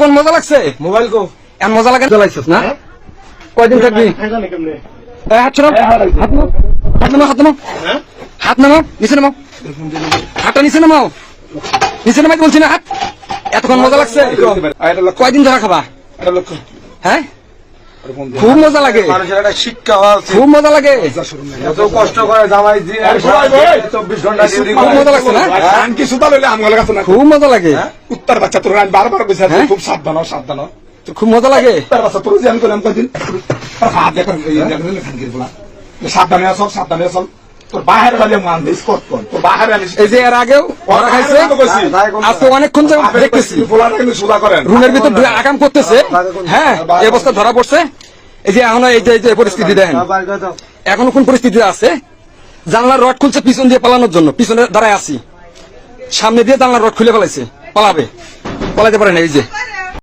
এতক্ষণ মজা লাগছে? মোবাইল কো। এমন মজা লাগে জ্বলাইছিস না? কয়দিন থাকবি? হাত ছড়াও হাত নামাও। হাত নামাও হাত নামাও। হাত নামাও নিচে নামাও। হাতটা নিচে নামাও। নিচে নামাই বলছি না হাত। এতক্ষণ মজা লাগছে কয়দিন ধরা খাবা? হ্যাঁ? খুব মজা লাগে। মানুষের একটা শিক্ষা হওয়া খুব মজা লাগে। এত কষ্ট করে জামাই চব্বিশ ঘণ্টা খুব মজা লাগছে না? আন কাছে খুব মজা লাগে। উত্তর বাচ্চা তোর আমি বারবার হ্যাঁ? খুব সাবধান সাবধান। খুব মজা লাগে। উত্তর বাচ্চা তোর যে আমি কদিন সাবধানে সব সাবধানে তোর বাহির মান বাহির এই যে এর আগেও ওরা খাইছে আজকে অনেকক্ষণ দেখতেছি পোলাটা কিন্তু সুদা করেন রুমের ভিতর আকাম করতেছে হ্যাঁ এই অবস্থা ধরা পড়ছে এই যে এখন এই যে এই যে পরিস্থিতি দেখেন এখন কোন পরিস্থিতিতে আছে জানলার রড খুলছে পিছন দিয়ে পালানোর জন্য পিছনে দাঁড়ায় আছি সামনে দিয়ে জানলার রড খুলে ফেলাইছে পালাবে পালাতে পারে না এই যে